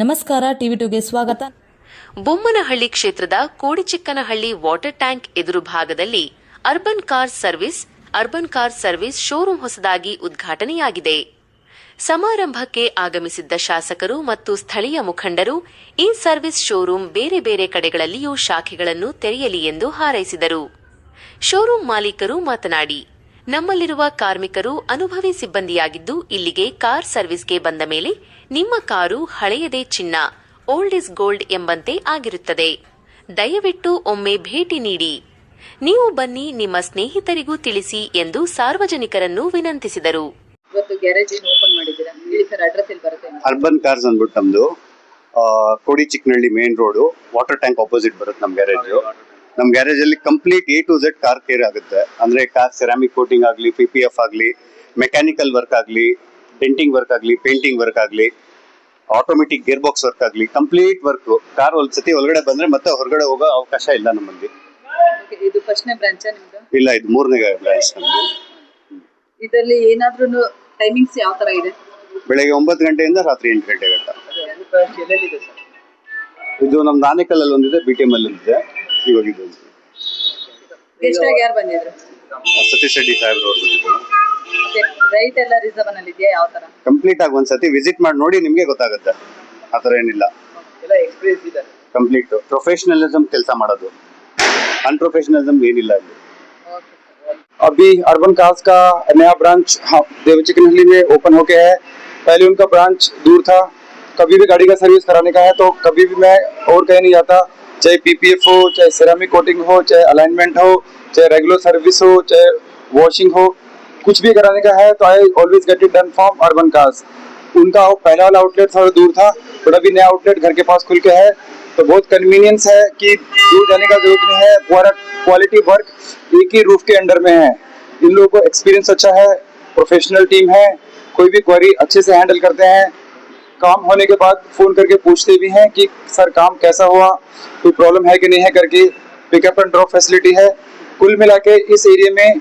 ನಮಸ್ಕಾರ ಟಿವಿ ಟುಗೆ ಸ್ವಾಗತ ಬೊಮ್ಮನಹಳ್ಳಿ ಕ್ಷೇತ್ರದ ಕೋಡಿಚಿಕ್ಕನಹಳ್ಳಿ ವಾಟರ್ ಟ್ಯಾಂಕ್ ಎದುರು ಭಾಗದಲ್ಲಿ urban car service urban car service showroom ಹೊಸದಾಗಿ ಉದ್ಘಾಟನೆಯಾಗಿದೆ ಸಮಾರಂಭಕ್ಕೆ ಆಗಮಿಸಿದ್ದ ಶಾಸಕರು ಮತ್ತು ಸ್ಥಳೀಯ ಮುಖಂಡರು ಈ ಸರ್ವಿಸ್ ಶೋರೂಂ ಬೇರೆ ಬೇರೆ ಕಡೆಗಳಲ್ಲಿಯೂ ಶಾಖೆಗಳನ್ನು ತೆರೆಯಲಿ ಎಂದು ಹಾರೈಸಿದರು ಶೋರೂಂ ಮಾಲೀಕರು ಮಾತನಾಡಿ ನಮ್ಮಲ್ಲಿರುವ ಕಾರ್ಮಿಕರು ಅನುಭವಿ ಸಿಬ್ಬಂದಿಯಾಗಿದ್ದು ಇಲ್ಲಿಗೆ ಕಾರ್ ಸರ್ವಿಸ್ಗೆ ಬಂದ ಮೇಲೆ ನಿಮ್ಮ ಕಾರು ಹಳೆಯದೇ ಚಿನ್ನ ಓಲ್ಡ್ ಇಸ್ ಗೋಲ್ಡ್ ಎಂಬಂತೆ ಆಗಿರುತ್ತದೆ ದಯವಿಟ್ಟು ಒಮ್ಮೆ ಭೇಟಿ ನೀಡಿ ನೀವು ಬನ್ನಿ ನಿಮ್ಮ ಸ್ನೇಹಿತರಿಗೂ ತಿಳಿಸಿ ಎಂದು ಸಾರ್ವಜನಿಕರನ್ನು ವಿನಂತಿಸಿದರು ಅರ್ಬನ್ ಕಾರ್ಸ್ ಅಂದ್ಬಿಟ್ಟು ನಮ್ದು Kodi Chikkanahalli main road water tank opposite ಬರುತ್ತೆ ನಮ್ಮ ಗ್ಯಾರೇಜ್ ನಮ್ಮ ಗ್ಯಾರೇಜ್ ಅಲ್ಲಿ complete A to Z car care ಆಗುತ್ತೆ ಅಂದ್ರೆ ಕಾರ್ ಸೆರಾಮಿಕ್ ಕೋಟಿಂಗ್ ಆಗಲಿ ಪಿ ಪಿ ಎಫ್ ಆಗಲಿ ಮೆಕ್ಯಾನಿಕಲ್ ವರ್ಕ್ ಆಗಲಿ ಡೆಂಟಿಂಗ್ ವರ್ಕ್ ಆಗಲಿ ಪೇಂಟಿಂಗ್ ವರ್ಕ್ ಆಗಲಿ ಆಟೋಮೆಟಿಕ್ ಗೇರ್ ಬಾಕ್ಸ್ ವರ್ಕ್ ಆಗಲಿ ಕಂಪ್ಲೀಟ್ ವರ್ಕ್ ಕಾರ್ ಒಂದ್ಸತಿ ಸತಿ ಒಳಗಡೆ ಬಂದ್ರೆ ಮತ್ತೆ ಹೊರಗಡೆ ಹೋಗೋ ಅವಕಾಶ ಇಲ್ಲ ನಮ್ಮಲ್ಲಿ ಇಲ್ಲ ಇದು ಮೂರನೇ ಬ್ರಾಂಚ್ ನಮ್ದು ಇದರಲ್ಲಿ ಏನಾದ್ರೂ ಟೈಮಿಂಗ್ಸ್ ಯಾವ ತರ ಇದೆ ಬೆಳಗ್ಗೆ ಒಂಬತ್ತು ಗಂಟೆಯಿಂದ ರಾತ್ರಿ ಎಂಟು ಗಂಟೆ ಗಂಟ ಇದು ನಮ್ದು ಅಲ್ಲಿ ಒಂದಿದೆ ಬಿ ಟಿ ಅಲ್ಲಿ ಒಂದಿದೆ ಇವಗಿದು ಬೇಷ್ಟಾ ಕ್ಯಾರ್ ಬಂದಿದ್ರು ಸತೀಶ ರೆಡಿ ಸರ್ ಅವರು ಬಂದಿದ್ರು ರೈಟ್ ಎಲ್ಲ ರೆಸರ್ವ್ನಲ್ಲಿ ಇದ್ಯಾ ಯಾವ ತರ ಕಂಪ್ಲೀಟ್ ಆಗಿ ಒಂದಸತಿ ವಿಜಿಟ್ ಮಾಡಿ ನೋಡಿ ನಿಮಗೆ ಗೊತ್ತಾಗುತ್ತೆ ಆತರ ಏನಿಲ್ಲ ಎಲ್ಲ ಎಕ್ಸ್‌ಪ್ರೆಸ್ ಇದೆ ಕಂಪ್ಲೀಟ್ ಪ್ರೊಫೆಷನಲಿಸಂ ಕೆಲಸ ಮಾಡುದು ಅನ್ಪ್ರೊಫೆಷನಲಿಸಂ ಏನಿಲ್ಲ ಅಂದ್ರೆ ಓಕೆ ಸರ್ ابھی ಅರ್ಬನ್ ಕಾರ್ಸ್ का नया ब्रांच देवचिखನಹಳ್ಳಿ ನೇ ಓಪನ್ होके है पहले उनका ब्रांच दूर था कभी भी गाड़ी का सर्विस कराने का है तो कभी भी मैं और कहीं नहीं जाता चाहे पीपीएफ हो चाहे सिरामिक कोटिंग हो चाहे अलाइनमेंट हो चाहे रेगुलर सर्विस हो चाहे वॉशिंग हो कुछ भी कराने का है तो I always get it done from urban cars उनका पहला वाला आउटलेट थोड़ा दूर था बट अभी नया आउटलेट घर के पास खुल के है तो बहुत कन्वीनियंस है कि दूर जाने का जरूरत नहीं है क्वालिटी वर्क एक ही रूफ के अंडर में है इन लोगों को एक्सपीरियंस अच्छा है प्रोफेशनल टीम है कोई भी क्वारी अच्छे से हैंडल करते हैं काम होने के बाद फ़ोन करके पूछते भी हैं कि सर काम कैसा हुआ कोई प्रॉब्लम है कि नहीं है करके पिकअप एंड ड्रॉप फैसिलिटी है कुल मिला इस एरिया में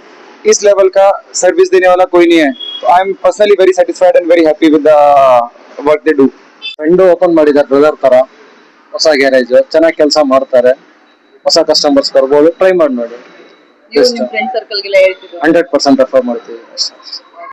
इस लेवल का सर्विस देने वाला कोई नहीं है तो I am personally very satisfied and very happy with the work they do friend open ಮಾಡಿದ್ದಾರೆ ಬ್ರದರ್ ಥರ ಹೊಸ ಗ್ಯಾರೇಜ್ ಚೆನ್ನಾಗಿ ಕೆಲಸ ಮಾಡ್ತಾರೆ ಹೊಸ ಕಸ್ಟಮರ್ಸ್ ಬರ್ಬೋದು ಟ್ರೈ ಮಾಡಿ ನೋಡಿ ಹಂಡ್ರೆಡ್ ಪರ್ಸೆಂಟ್ ರೆಫರ್ ಮಾಡ್ತೀವಿ